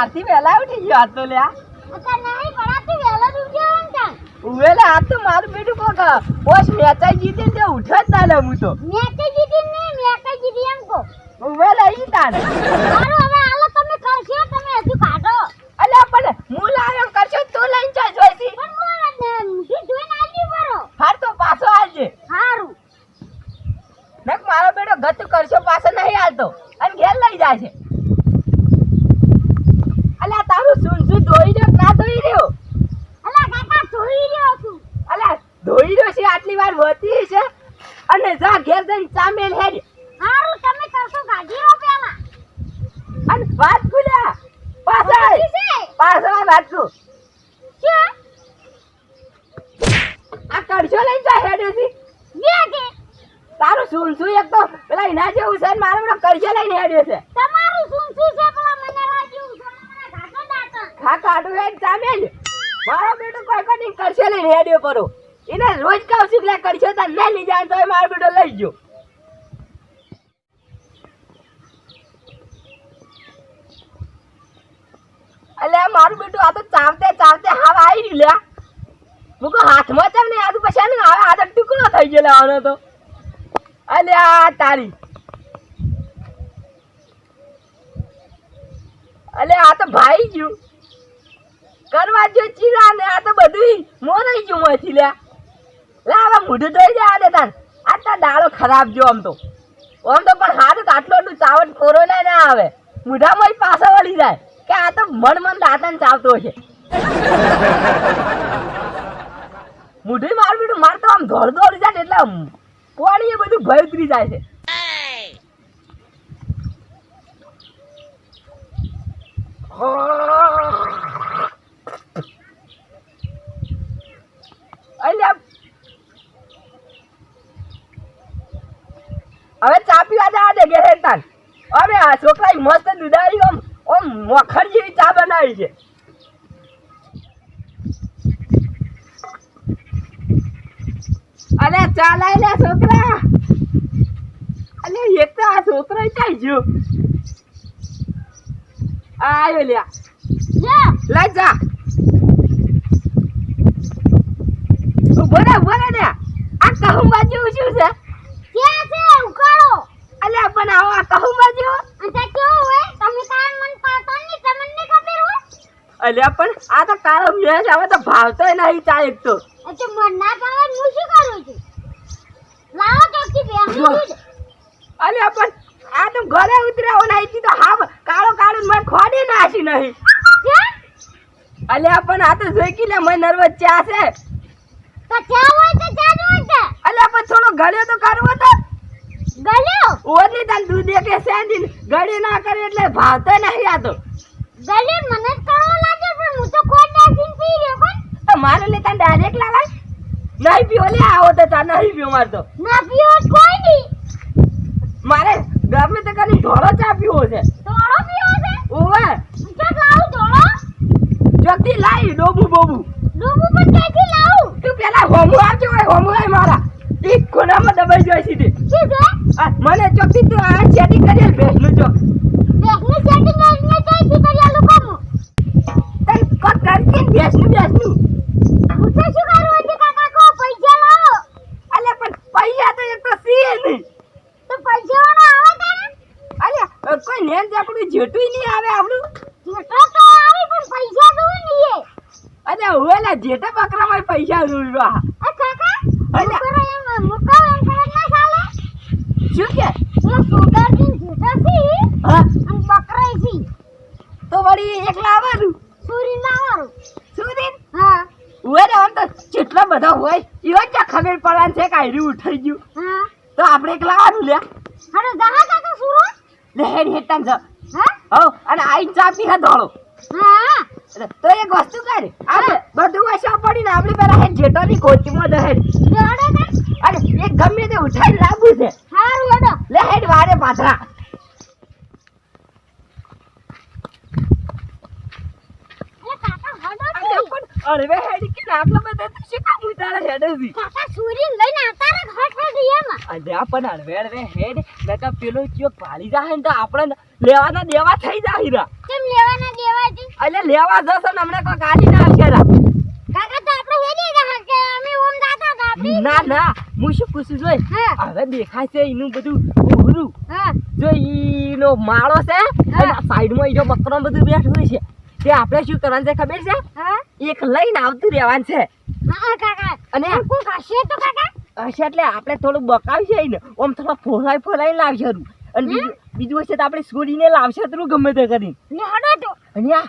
તું મારથી વહેલા ઉઠી ગયો હતો લ્યા. અત્યારે નહીં પડાતી વહેલો જ ઉઠ્યો એમ તાન. ઉવેલે આ તો મારું બેટું કોક બોસ મેચાઈ જીતી ને ઉઠે જ ના લે હું તો. મેં જીતી ને મેં જીતી એમ કહો. ઉવેલે ઈ તાન સારું હવે હાલો તમે કરશો તમે હજુ કાઢો. અલ્યા પણ હું કરશો તો લઈને જા જોઈતી પણ હું મોઢું જોઈને આવજો બરો હાર તો પાછો આવજે. સારું નક મારો બેટો ગત કરશો પાછો નહીં આવતો અને ઘેર લઈ જાય છે અલ્યા તારું સુન સુન ધોઈ રહ્યો કે ના ધોઈ રહ્યો અલા કાકા જોઈ રહ્યો છું અલ્યા ધોઈ રહ્યો છે આટલી વાર વધી છે અને જા ઘેર જઈને ચામેલ હેડ સારું તમે કરશો કાઢી લો પેલા અને વાત ખુલ્યા પાછળ ઈ છે પાછળ રાખજો શું આ કરશો લઈને જા હેડેથી બે કે તારું સુન સુન એક તો પેલા એના જેવું છે ને મારો બેટો કરશો લઈને હેડ્યો છે. તમારું શું શું છે? પેલા મને વાગ્યું. છે મને કાઢો દાંતણ ખા કાઢું હેડ મારો બેટો કોઈ કોઈ નહીં કરશો લઈને હેડ્યો પરો એને રોજ કહું છું કે લે કરશો લઈ જાય તો મારો બેટો લઈ ગયો. અલ્યા મારું બેટું આ તો ચાવતે ચાવતે હાવ આવી રહ્યું લ્યા હું કહું હાથમાં ચમ નહીં આતું પછી આને હવે આદત ટુકડો થઈ ગયો લેવાનો તો. અલ્યા તારી. અલ્યા આ તો ભાઈ ગયું કરવા જો ચીરા ને, આ તો બધું મોરાઈ ગયું મોથી લ્યા. લે હવે મોઢું ધોઈ દે, આ તાર. આ તો દાળો ખરાબ જો આમ તો. આમ તો પણ તો આટલો એટલું ચાવટ કોરોના ના આવે. મોઢામાં પાછા વળી જાય. કે આ તો મન મન દાંતન ચાવતો છે મોઢું માર બીડું માર તો આમ ધોળ દોડ જાય એટલે આમ બધું ભય ઉતરી જાય છે અલ્યા હવે ચા પીવા જવા દે ઘેર તાન હવે આ છોકરા મસ્ત દુધારી ઓમ ઓમ મોખર જેવી ચા બનાવી છે. અલે ચા લાઈ લે છોકરા. અલે એક તો આ છોકરો ચાઈ ગયો? આયો લ્યા લઈ જા ઊભો રે ને આ કહું બાજુ શું છે ક્યાં છે ઉકાળો અલ્યા પણ આવો આ કહું બાજુ અને કેવું હોય તમે કાન મન પાડતા નહીં તમને નહીં ખબર હોય અલ્યા પણ આ તો કાળો મેચ હવે તો ભાવતોય નહીં ચા એક તો એ તો મન ના ને હું શું કરું છું લાવો ચોકથી બેસી અલ્યા પણ આ તો ગળે ઉતર્યા નહીં તો હા કાળો કાળો મને ખોડી નાખી નહીં. અલ્યા પણ આ તો જોઈ કે મને નર્વસ ચા છે. તો ચા હોય તો ચા જ હોય અલ્યા પણ થોડો ગળ્યો તો કરવો તો ગળ્યો? ઓલી તને દૂધ કે સેન્ડીન ગળી ના કરે એટલે ભાવતો નહીં આ તો. ગળી મને જ લાગે પણ હું તો ખોડ નાખીને પી રહ્યો કોણ? તો મારે લે તને ડાયરેક્ટ લાવાય? નહીં પીઓ લે આવો તો ચા નહીં પીઓ મારે તો. ના પીઓ કોઈ નહીં. મારે ગમે તે કરી ઢોળો ચા પીવો છે. ઢોળો પીવો છે? ઓવે. ક્યાં લાવ ઢોળો? જલ્દી લાઈ ડોબુ બોબુ. ડોબુ પણ ક્યાંથી લાવ? તું પેલા હોમુ આવજો હોય હોમુ આય મારા. એક ખૂણામાં દબાઈ જોઈ સીધી. શું છે? મને ચોકથી તું આ સેટિંગ કરી ભેસનું ચોક બેગની સેટિંગ લઈને ક્યાંથી કરી આલું કામું તને કોક કરી ભેસનું ભેસનું હું તો શું કરું હજી કાકા કો પૈસા લાવો અલ્યા પણ પૈસા તો એક તો સીએ નહીં તો પૈસા વાળો આવે તારે અલ્યા કોઈ નેન જાપડું જેટું નહીં આવે આપણું જેટલો તો આવે પણ પૈસા તો નહીં અલ્યા ઓલા જેટા બકરામાં પૈસા રૂડવા. એ કાકા અલ્યા. એમ મુકો એમ કરે ના ચાલે. શું કે? એ સુગરજી જેટા સી હા. અને બકરાઈ સી તો વળી એકલા આવવાનું? સુરીન લાવવાનું શું દિન હા ઓરે આમ તો જેટલા બધા હોય એવા ક્યાં ખબર પડવાનું છે કે ઉઠાઈ ગયું? હા. તો આપણે એકલા લાવવાનું લે હાડો દહા કાકા સુરો. લે હેડ હા? હો અને આઈ ચા પી હા ધોળો. હા. તો એક વસ્તુ કર. આપણે બધું વસવા પડી ને આપણે પેલા હેડ જોડે ને. એક ગમે તે ઉઠાઈ લાવવું છે. હારું હેડો. લે હેડ વારે પાથરા. અરે. હેડ કે આટલા બધા તો શું કામ ઉતારે હેડ બી કાકા સુરી લઈને આવતા રે ઘટ હેડ એમાં અરે પણ અળવે અળવે હેડ. નકા પેલો ચિયો પાડી જાય ને તો આપણે લેવાના દેવા થઈ કેમ લેવાના એટલે લેવા જશો ને હમણાં કોઈ ગાડી ના આવશે કાકા તો આપણે હેડી ગયા કે અમે ઓમ જાતા હતા આપણે ના ના હું શું પૂછું જોઈ? હવે દેખાય છે એનું બધું ઉભરું જો ઈનો માળો છે અને માં સાઈડમાં ઈનો બકરો બધું બેઠું છે. તે આપણે શું કરવાનું છે ખબર છે? એક લઈને આવતું રહેવાનું છે. હા કાકા. અને કોક હશે તો કાકા? હશે એટલે આપણે થોડું બકાવશે ને આમ થોડો ફોલાઈ ફોલાઈ લાવશે. અને બીજું બીજું હશે તો આપણે છોડીને લાવશે તો ગમે તે કરીને આ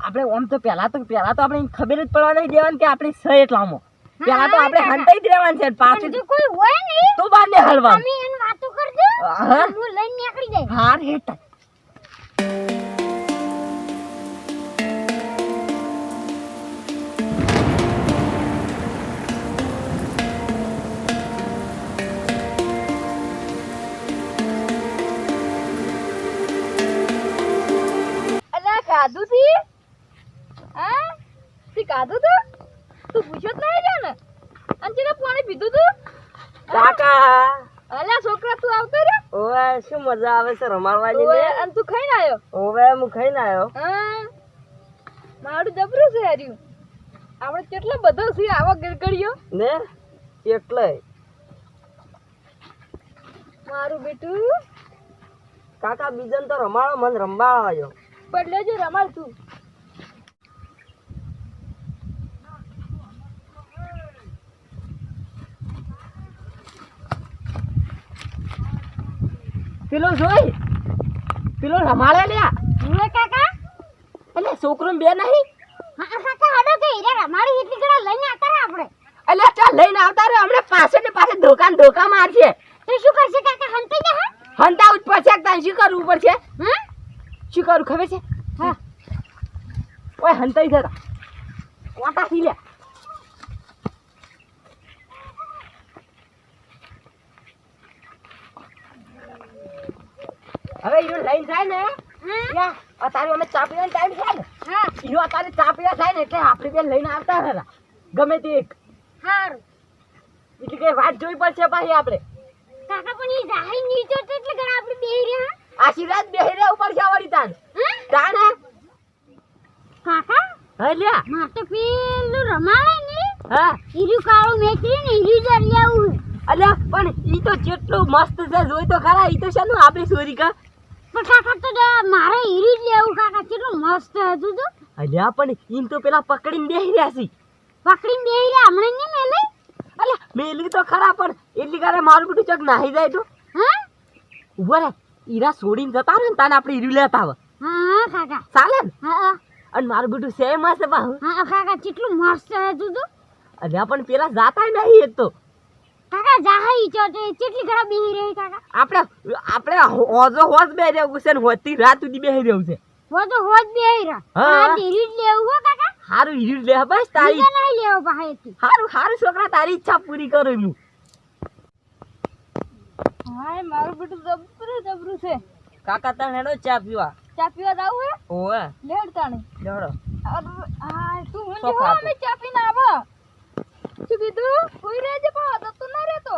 આપણે ઓમ તો પહેલા તો પહેલા તો આપણે ખબર જ પડવા નહીં દેવાની કે આપણે સહી એટલામાં પહેલાં તો આપણે હંતાઈ જ રહેવાનું છે પાછું કોઈ હોય નહીં તો બાંધે ને તમે એને વાતો કરજો. હા? હું લઈને નીકળી જાય. હાર હેઠ મજા આવે છે રમાડવાની ને અને તું ખાઈને આવ્યો ઓવે હું ખાઈને આવ્યો હા. મારું જબરું છે હર્યું. આપણે કેટલો બધો છે આવો ગરગડિયો? ને? એટલે. મારું બેટું. કાકા બીજન તો રમાડો મન રમવા આવ્યો. પણ જો રમાડ તું પેલો જોઈ? પેલો રમાડે લ્યા. હું કાકા? એટલે છોકરો બે નહીં? હા કાકા હડો તો હીરા એટલી ઘણા લઈને આવતા રહ્યા આપણે. એટલે ચાલ લઈને આવતા રહે હમણાં પાસે ને પાસે ધોકા ધોકા મારશે. તો શું કરશે કાકા હંતી હા? હંતા ઉઠ પડશે તાન શું કરવું પડશે? હા? શું કરું ખબર છે? હા. ઓય હંતાઈ જતા કોટા થી લે હવે એનું લઈને જાય ને યા અત્યારે અમે ચા પીવાનો ટાઈમ છે ને. હા. ઈનો અત્યારે ચા પીવા થાય ને એટલે આપણે બે લઈને આવતા હતા ગમે તે એક. હારું. એટલે કે વાત જોઈ પડશે પાછી આપણે. કાકા પણ એ જાહી નીચો એટલે ઘણા આપણે બેહી રહ્યા. આશીર્વાદ બેહી રહ્યા ઉપર છે વળી તાન. તાન કાકા હા લ્યા? માર તો પેલું રમાડે ને હા? હીરું કાળું મેકરી ને લેવું અલ્યા પણ ઈ તો જેટલું મસ્ત છે જોઈ તો ખરા ઈ તો શાનું આપણી સોરી કા? કાકા તો મારે હીરું જ લેવું કાકા. કેટલું મસ્ત હતું તો. અલ્યા પણ ઈમ તો પેલા પકડીને બેહી રહ્યા છે. પકડીને બેહી રહ્યા? હમણાં નહીં મેલે અલ્યા મેલી તો ખરા પણ એટલી કારે મારું બધું ચક નાહી જાય તો. હા? ઊભો રે. ઈરા છોડીને જતા રહે ને તાને આપણે હીરી લેતા આવે. હા કાકા. ચાલે ને? હા અને મારું બધું સેમ હશે હા કાકા કેટલું મસ્ત હતું તો. અલ્યા પણ પેલા જાતા નહીં તો. કાકા જાહી ચો તો કેટલી ઘણા બેહી રહી કાકા? આપણે આપણે હોજો હોજ બે રહ્યું છે ને હોજથી રાત સુધી બેહી રહ્યું છે. હોજો હોજ બેહી રહ્યા હા. હીરું લેવું હો કાકા. હારું ઈરું લે બસ તારી બીજા નહીં લેવો પાસેથી. હારું હારું છોકરા તારી ઈચ્છા પૂરી કરું હું હાય મારું બેટું જબરું જબરું છે. કાકા તને હેડો ચા પીવા. ચા પીવા જાવ હે? ઓવે લેડ તણ. લેડો હાય તું હું જો અમે ચા પીને આવો. શું કીધું કોઈ રહેજે પણ આદત તો ના રહેતો?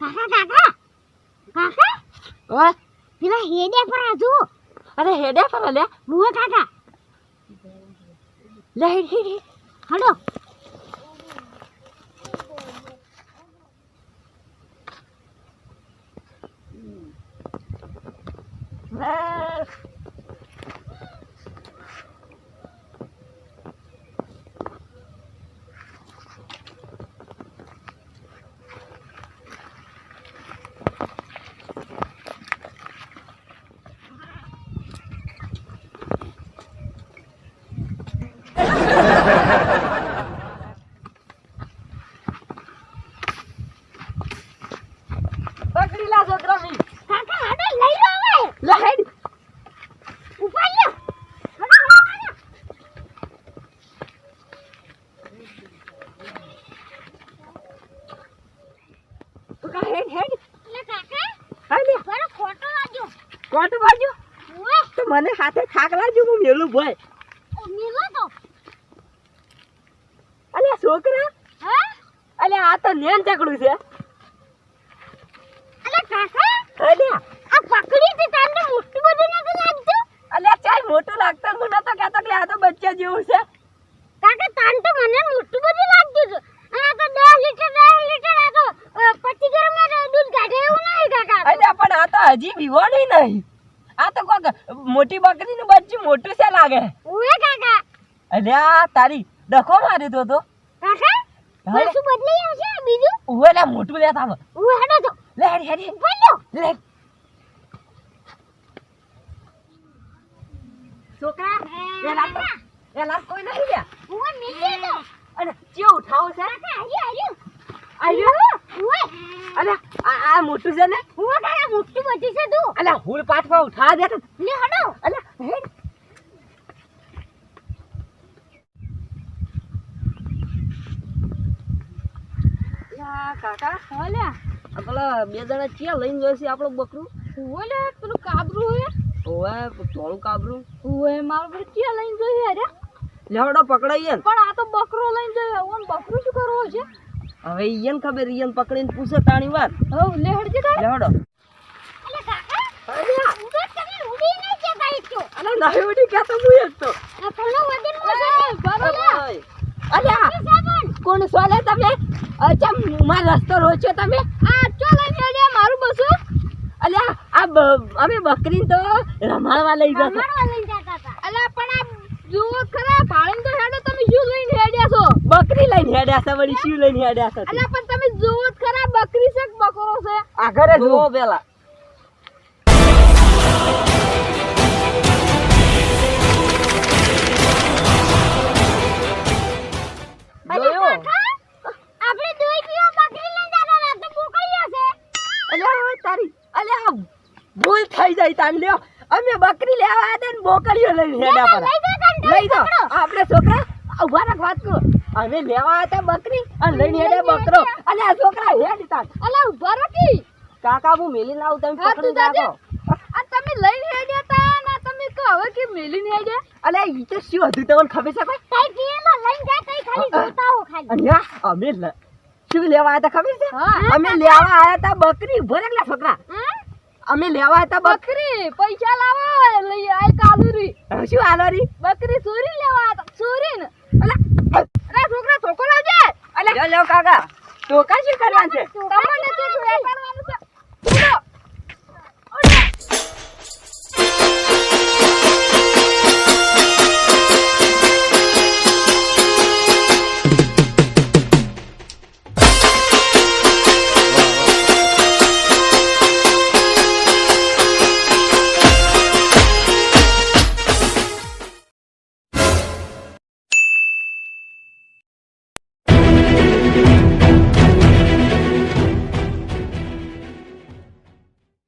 કાકા કાકા કાકા ઓય પેલા હેડે પર હજુ. અરે હેડે પર લે. મુએ કાકા. લે હેડ હેડ હેડ. કોટુ બાજુ? તો મને હાથે ખાક લાજુ હું મેલું ભાઈ મેલો તો. અલે છોકરા? અલે આ તો નેન ચકડું છે. અલે કાકા? અલે. આ પકડી તે તને મોટું બધું ન લાગતું? અલે ચાલ મોટું લાગતું મને તો કહેતો કે આ તો બચ્ચા જેવું છે. કાકા તાન તો મને મોટું બધું લાગે હજી વિવાણી નહીં. આ તો કોક મોટી બકરીનું બચ્ચું મોટું છે લાગે. ઉવે કાકા. અલ્યા તારી ડખો મારી તો તો. કાકા બદલાઈ આવશે બીજું? ઉવે લે મોટું લેતા તાવ. ઉવે હેડો તો. લે હેડી હેડી. બોલો. લે. છોકરા કોઈ નહીં લે ઉવે નીચે તો. અને ઉઠાવો છે. કાકા આયુ આયો. ઉવે. અલે આ આ મોટું છે ને ઉવે કાકા મોટું બચી છે તું અલે હુલ પાછવા ઉઠા દે લે હેડો. અલે કાકા ઓલ્યા આ બે જણા ક્યાં લઈને જાય છે આપણું બકરું? ઓલે પેલું કાબરું હે? ઓવે કાબરું. ઓએ મારું પર ક્યાં લઈને જોઈએ અરે લેવડો પકડાઈએ પણ આ તો બકરો લઈને ઓમ બકરું શું કરવો છે? હવે ઈયન ખબર ઈયન પકડીને પૂછે તાણી વાત હવ લે હડજે તાર. લેવડો અલે કાકા અલ્યા ઉવે તમે ઉડી નહીં જતા ઈચ્છો ઉડી તો મુય તો. ઘણો વજનમાં છે અલ્યા કોણ સોલે તમે? અચ્છા માર રસ્તો રોચ્યો તમે? આ ચો લઈને હેડે મારું બસું? અલ્યા આ અમે બકરી તો રમાડવા લઈ જતા રમાડવા લઈ જતા હતા અલા પણ આ જુઓ ખરા ભાડેમ તો હેડો તમે શું લઈને હેડ્યા છો? બકરી લઈને હેડ્યા છે વળી શું લઈને હેડ્યા છે અલ્યા પણ તમે જુઓ ખરા બકરી છે બકરો છે? આ ઘરે જુઓ પેલા. ભૂલ થઈ જાય તાન લ્યો. અમે બકરી લેવા હતા ને બોકડીઓ લઈને હેડા પર લઈ દો આપણે છોકરા ઊભા રાખ વાત કરો. અમે લેવા હતા બકરી અને લઈને હેડે બકરો. અને આ છોકરા હેડ તાન અલા ઊભા રાખી કાકા હું મેલી લાવું તમે પકડી રાખો. આ તમે લઈને હેડ્યા તા ના તમે કહો હવે કે મેલીને હેડ્યા? અલે ઈ તો શું હતું તમને ખબર છે કોઈ? કઈ ગયેલો લઈને જાય કઈ ખાલી જોતા હો ખાલી. અહીંયા અમે શું લેવા આવ્યા હતા ખબર છે? અમે લેવા આવ્યા હતા બકરી. ભરેલા રેલા છોકરા? અમે લેવા હતા બકરી પૈસા લાવા લઈ આય કાલુરી શું આલોરી બકરી ચોરી લેવા હતા ચોરી ને અલા અરે છોકરા ધોકો લાવજે અલે. લે લે કાકા. તો કા શું કરવાનું છે? તમને તો કરવાનું છે?